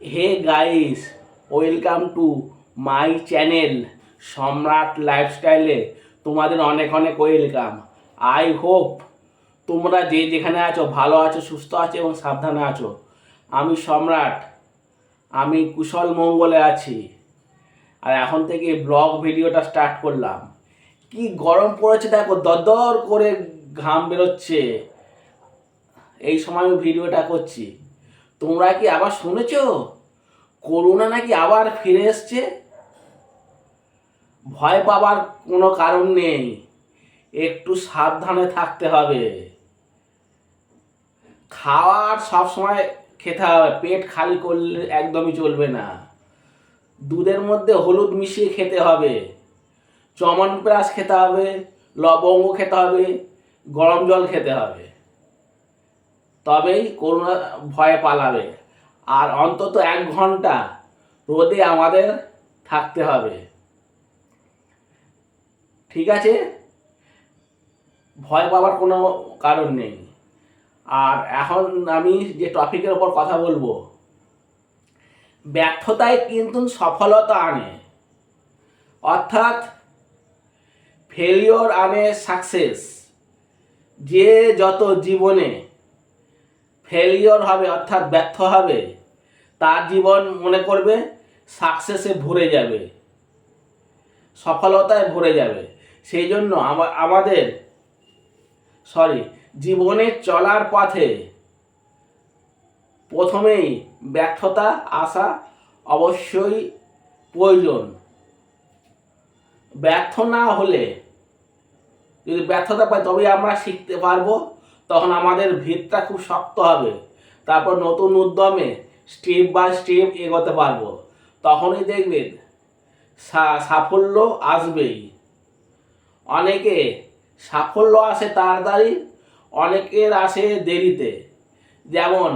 Hey guys, welcome to my channel Samrat লাইফস্টাইলে। তোমাদের অনেক অনেক ওয়েলকাম। আই হোপ তোমরা যে যেখানে আছো, ভালো আছো, সুস্থ আছো এবং সাবধানে আছো। আমি সম্রাট, আমি কুশল মঙ্গলে আছি। আর এখন থেকে ব্লগ ভিডিওটা স্টার্ট করলাম। কি গরম পড়েছে দেখো, দরদর করে ঘাম বেরোচ্ছে। এই সময় আমি ভিডিওটা করছি। তোমরা কি আবার শুনেছ? করোনা নাকি আবার ফিরে এসছে? ভয় পাবার কোনো কারণ নেই। একটু সাবধানে থাকতে হবে। খাওয়ার সব সময় খেতে হবে। পেট খালি করলে একদমই চলবে না। দুধের মধ্যে হলুদ মিশিয়ে খেতে হবে। চমন প্রাস খেতে হবে, লবঙ্গ খেতে হবে, গরম জল খেতে হবে। তবেই করোনা ভয় পালাবে। আর অন্তত এক ঘণ্টা রোদে আমাদের থাকতে হবে। ঠিক আছে? ভয় পাওয়ার কোনো কারণ নেই। আর এখন আমি যে টপিকের ওপর কথা বলব ব্যর্থতায় কিন্তু সফলতা আনে। অর্থাৎ ফেলিওর আনে সাকসেস যে যত জীবনে ফেলিওর হবে, অর্থাৎ ব্যর্থ হবে, তার জীবন মনে করবে সাকসেসে ভরে যাবে, সফলতায় ভরে যাবে। সেই জন্য আমাদের সরি জীবনে চলার পথে প্রথমেই ব্যর্থতা আসা অবশ্যই প্রয়োজন। ব্যর্থ না হলে, যদি ব্যর্থতা পাই তবেই আমরা শিখতে পারব তখন আমাদের ভিতটা খুব শক্ত হবে। তারপর নতুন উদ্যমে স্টেপ বাই স্টেপ এগোতে পারব। তখনই দেখবেন সাফল্য আসবেই। অনেকে সাফল্য আসে তাড়াতাড়ি, অনেকের আসে দেরিতে। যেমন,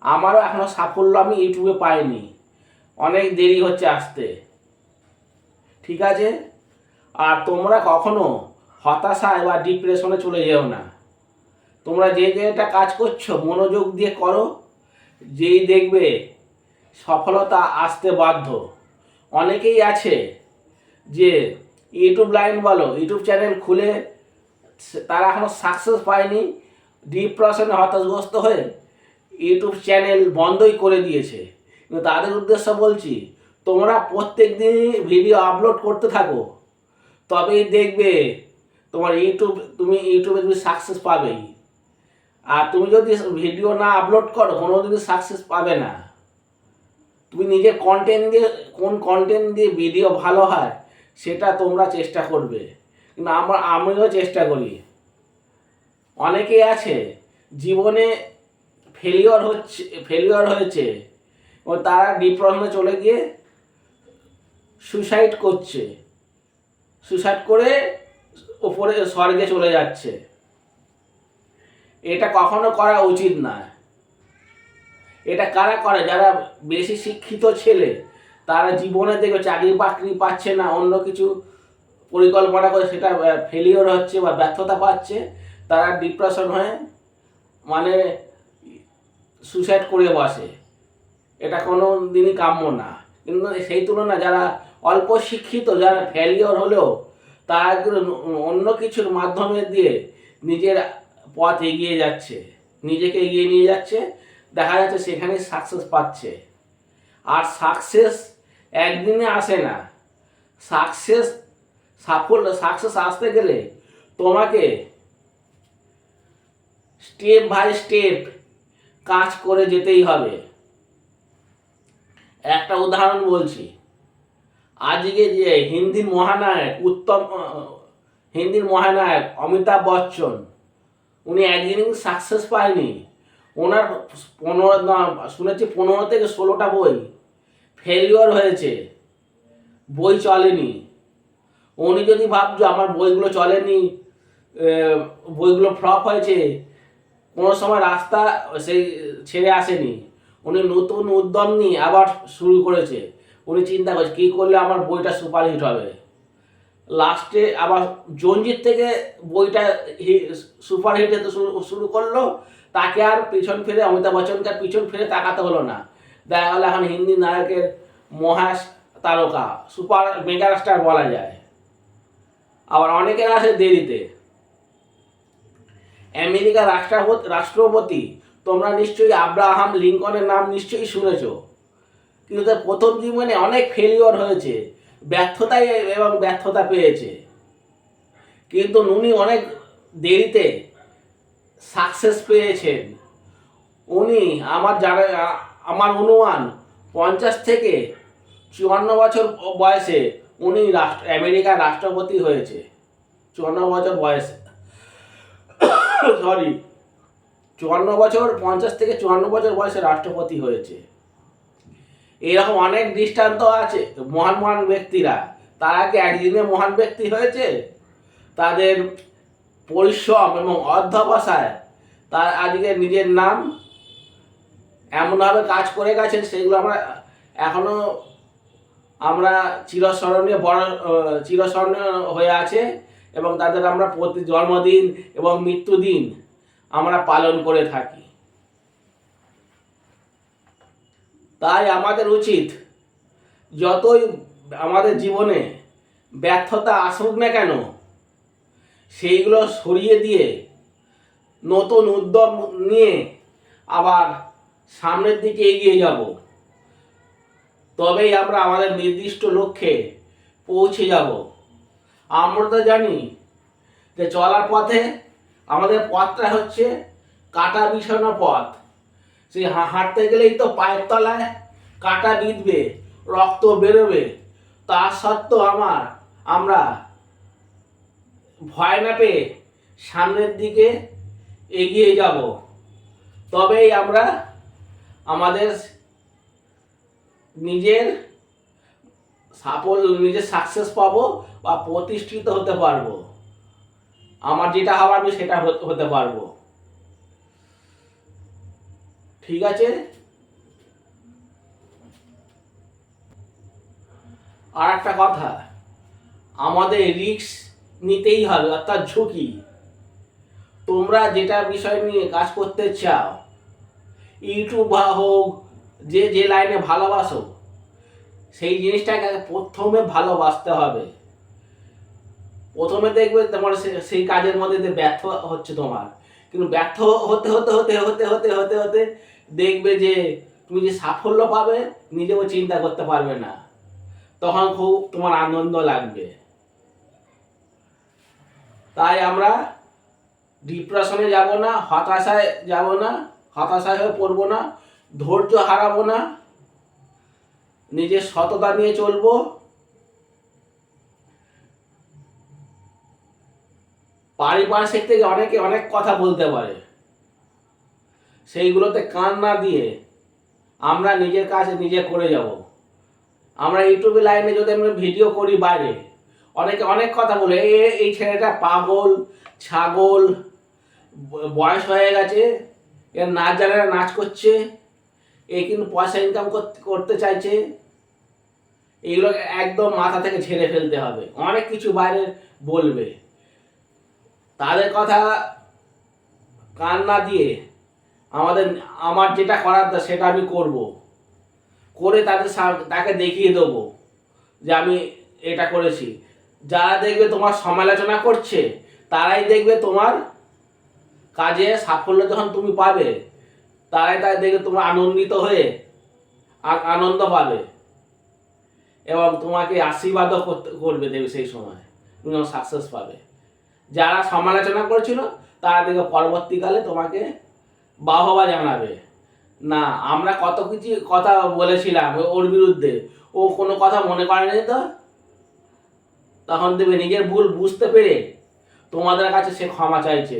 আমারও এখনও সাফল্য আমি ইউটিউবে পাইনি। অনেক দেরি হচ্ছে আসতে। ঠিক আছে? আর তোমরা কখনো হতাশায় বা ডিপ্রেশনে চলে যেও না। তোমরা যে যেটা কাজ করছ, মনোযোগ দিয়ে করো, যেই দেখবে সফলতা আসতে বাধ্য। অনেকেই আছে যে ইউটিউব লাইন বলো ইউটিউব চ্যানেল খুলে তারা এখনও সাকসেস পায়নি ডিপ্রেশনে হতাশগ্রস্ত হয়ে ইউটিউব চ্যানেল বন্ধই করে দিয়েছে। কিন্তু তাদের উদ্দেশ্য বলছি, তোমরা প্রত্যেক দিনই ভিডিও আপলোড করতে থাকো, তবেই দেখবে তোমার ইউটিউব তুমি ইউটিউবে তুমি সাকসেস পাবেই। আর তুমি যদি ভিডিও না আপলোড করো, কোনো দিন সাকসেস পাবে না। তুমি নিজের কন্টেন্ট দিয়ে, কোন কন্টেন্ট দিয়ে ভিডিও ভালো হয়, সেটা তোমরা চেষ্টা করবে। কিন্তু আমরা, আমিও চেষ্টা করি। অনেকেই আছে, জীবনে ফেলিওর হচ্ছে ফেলিওর হয়েছে, ও তারা ডিপ্রেশনে চলে গিয়ে সুসাইড করছে। সুসাইড করে ওপরে স্বর্গে চলে যাচ্ছে। এটা কখনো করা উচিত না এটা কারা করে? যারা বেশি শিক্ষিত ছেলে, তারা জীবনে দেখবে চাকরি বাকরি পাচ্ছে না, অন্য কিছু পরিকল্পনা করে সেটা ফেলিওর হচ্ছে বা ব্যর্থতা পাচ্ছে, তারা ডিপ্রেশন হয়ে মানে সুসাইড করে বসে। এটা কোনো দিনই কাম্য না। কিন্তু সেই তুলনায় যারা অল্প শিক্ষিত, যারা ফেলিওর হলেও, তারা অন্য কিছুর মাধ্যমে দিয়ে নিজের পথ এগিয়ে যাচ্ছে, নিজেকে এগিয়ে নিয়ে যাচ্ছে, দেখা যাচ্ছে সেখানে সাকসেস পাচ্ছে। আর সাকসেস একদিনে আসে না। সাকসেস সাফল্য সাকসেস আসতে গেলে তোমাকে স্টেপ বাই স্টেপ কাজ করে যেতেই হবে। একটা উদাহরণ বলছি। আজকে যে হিন্দির মহানায়ক উত্তম হিন্দির মহানায়ক অমিতাভ বচ্চন উনি একদিন সাকসেস পায়নি। ওনার পনেরো শুনেছি পনেরো থেকে ষোলোটা বই ফেলিওর হয়েছে। বই চলেনি। উনি যদি ভাবছ আমার বইগুলো চলেনি বইগুলো ফ্লপ হয়েছে, কোনো সময় রাস্তা সেই ছেড়ে আসেনি। উনি নতুন উদ্যম নিয়ে আবার শুরু করেছে। উনি চিন্তা করছে, কী করলে আমার বইটা সুপারহিট হবে? লাস্টে আবার জঞ্জিত থেকে বইটা সুপার হিট হতে শুরু শুরু করল, তাকে আর পিছন ফিরে অমিতাভ বচ্চনকে আর পিছন ফিরে তাকাতে হলো না। দেখা গেল এখন হিন্দি নায়কের মহা তারকা, সুপার মেগা স্টার বলা যায়। আবার অনেকের আছে দেরিতে। আমেরিকার রাষ্ট্রপতি রাষ্ট্রপতি, তোমরা নিশ্চয়ই আব্রাহাম লিঙ্কনের নাম নিশ্চয়ই শুনেছ। কিন্তু তার প্রথম জীবনে অনেক ফেলিওর হয়েছে। ব্যর্থতায় এবং ব্যর্থতা পেয়েছে। কিন্তু উনি অনেক দেরিতে সাকসেস পেয়েছেন। উনি আমার যারা, আমার অনুমান পঞ্চাশ থেকে চুয়ান্ন বছর বয়সে উনি রাষ্ট্র আমেরিকার রাষ্ট্রপতি হয়েছে। চুয়ান্ন বছর বয়সে সরি চুয়ান্ন বছর, পঞ্চাশ থেকে চুয়ান্ন বছর বয়সে রাষ্ট্রপতি হয়েছে। এরকম অনেক দৃষ্টান্ত আছে, মহান মহান ব্যক্তিরা। তারা কি একদিনে মহান ব্যক্তি হয়েছে? তাদের পরিশ্রম এবং অধ্যবসায়, তার আজকে নিজের নাম এমনভাবে কাজ করে গেছেন, সেগুলো আমরা এখনও আমরা চিরস্মরণীয় বড় চিরস্মরণীয় হয়ে আছে এবং তাদের আমরা প্রতি জন্মদিন এবং মৃত্যুদিন আমরা পালন করে থাকি। তাই আমাদের উচিত যতই আমাদের জীবনে ব্যর্থতা আসুক না কেন, সেইগুলো সরিয়ে দিয়ে নতুন উদ্যম নিয়ে আবার সামনের দিকে এগিয়ে যাব। তবেই আমরা আমাদের নির্দিষ্ট লক্ষ্যে পৌঁছে যাব। আমরা তো জানি যে চলার পথে আমাদের পথটা হচ্ছে কাটা বিছানো পথ। সেই হাঁটতে গেলেই তো পায়ের তলায় কাটা বিঁধবে, রক্ত বেরোবে। তা সত্ত্বেও আমার, আমরা ভয় না পেয়ে সামনের দিকে এগিয়ে যাব। তবেই আমরা আমাদের নিজের সাফল্য নিজের সাকসেস পাবো বা প্রতিষ্ঠিত হতে পারব। আমার যেটা হওয়ার আমি সেটা হতে পারব। ঠিক আছে? আর একটা কথা, আমাদের রিস্ক নিতেই হবে, অর্থাৎ ঝুঁকি। তোমরা যেটা বিষয় নিয়ে কাজ করতে চাও ইউটিউব বা হোক, যে যে লাইনে ভালোবাসো, সেই জিনিসটাকে প্রথমে ভালোবাসতে হবে। প্রথমে দেখবে তোমার সেই কাজের মধ্যে ব্যর্থ হচ্ছে তোমার। কিন্তু ব্যর্থ হতে হতে হতে হতে হতে হতে হতে দেখবে যে তুমি যে সাফল্য পাবে, নিজেও চিন্তা করতে পারবে না। তখন খুব তোমার আনন্দ লাগবে। তাই আমরা ডিপ্রেশনে যাব না, হতাশায় যাব না, হতাশায় হয়ে পড়ব না, ধৈর্য হারাবো না, নিজের সততা নিয়ে চলবো। পারিপার্শ্বিক থেকে অনেকে অনেক কথা বলতে পারে। সেইগুলোতে কান না দিয়ে আমরা নিজের কাছে নিজে করে যাব। আমরা ইউটিউবে লাইনে যদি আমরা ভিডিও করি বাইরে অনেকে অনেক কথা বলে "এ, এই ছেলেটা পাগল ছাগল বয়স হয়ে গেছে এর নাচ জানে না, নাচ করছে এ কিন্তু পয়সা ইনকাম করতে চাইছে। এইগুলো একদম মাথা থেকে ঝেড়ে ফেলতে হবে। অনেক কিছু বাইরে বলবে। তাদের কথা কান না দিয়ে আমাদের, আমার যেটা করার সেটা আমি করব। করে তাদের তাকে দেখিয়ে দেবো যে আমি এটা করেছি। যারা দেখবে তোমার সমালোচনা করছে, তারাই দেখবে তোমার কাজে সাফল্য যখন তুমি পাবে, তারাই তাই দেখবে তোমার আনন্দিত হয়ে আনন্দ পাবে। এবং তোমাকে আশীর্বাদও করবে দেবে সেই সময়। তুমি সাকসেস পাবে। যারা সমালোচনা করছিল, তারা দেখবে পরবর্তীকালে তোমাকে বাহবা জানাবে। না, আমরা কত কিছু কথা বলেছিলাম ওর বিরুদ্ধে। ও কোনো কথা মনে করেনি তো? তখন দেবে নিজের ভুল বুঝতে পেরে তোমাদের কাছে সে ক্ষমা চাইছে।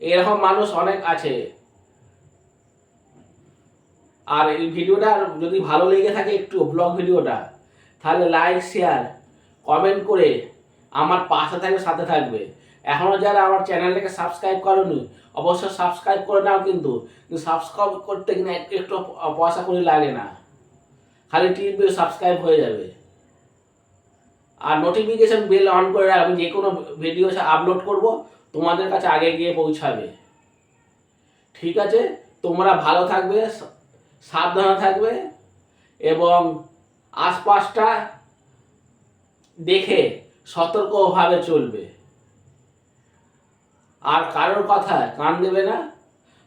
এরকম মানুষ অনেক আছে। আর এই ভিডিওটা যদি ভালো লেগে থাকে একটু ব্লগ ভিডিওটা, তাহলে লাইক শেয়ার কমেন্ট করে আমার পাশে থাকবে, সাথে থাকবে। এখনও যারা আমার চ্যানেলটাকে সাবস্ক্রাইব করনি, অবশ্যই সাবস্ক্রাইব করে নাও কিন্তু। সাবস্ক্রাইব করতে কিনা একটু পয়সা করে লাগে না। খালি টিপে সাবস্ক্রাইব হয়ে যাবে। আর নোটিফিকেশন বেল অন করে আমি যে কোনো ভিডিও আপলোড করব, তোমাদের কাছে আগে গিয়ে পৌঁছাবে। ঠিক আছে? তোমরা ভালো থাকবে সাবধানে থাকবে, এবং আশপাশটা দেখে সতর্কভাবে চলবে। আর কারোর কথায় কান দেবে না।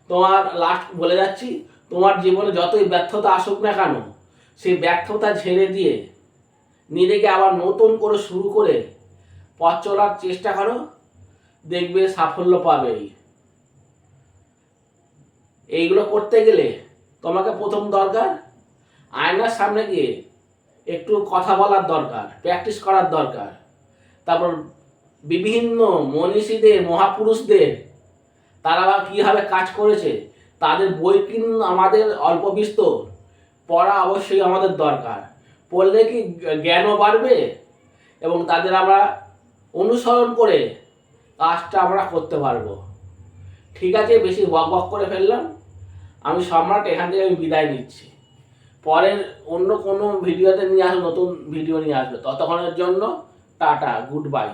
তোমার লাস্ট বলে যাচ্ছি, তোমার জীবনে যতই ব্যর্থতা আসুক না কেন, সেই ব্যর্থতা ঝেড়ে দিয়ে নিজেকে আবার নতুন করে শুরু করে পথ চলার চেষ্টা করো, দেখবে সাফল্য পাবেই এইগুলো করতে গেলে তোমাকে প্রথম দরকার আয়নার সামনে গিয়ে একটু কথা বলার দরকার প্র্যাকটিস করার দরকার। তারপর বিভিন্ন মনীষীদের, মহাপুরুষদের, তারা বা কীভাবে কাজ করেছে, তাদের বই কিন আমাদের অল্প বিস্তর, পড়া অবশ্যই আমাদের দরকার। পড়লে কি জ্ঞানও বাড়বে এবং তাদের আমরা অনুসরণ করে কাজটা আমরা করতে পারব। ঠিক আছে, বেশি বক বক করে ফেললাম। আমি সম্রাট, এখান থেকে আমি বিদায় নিচ্ছি। পরের অন্য কোনো ভিডিওতে নিয়ে আসব, নতুন ভিডিও নিয়ে আসবে। ততক্ষণের জন্য টাটা, গুড বাই।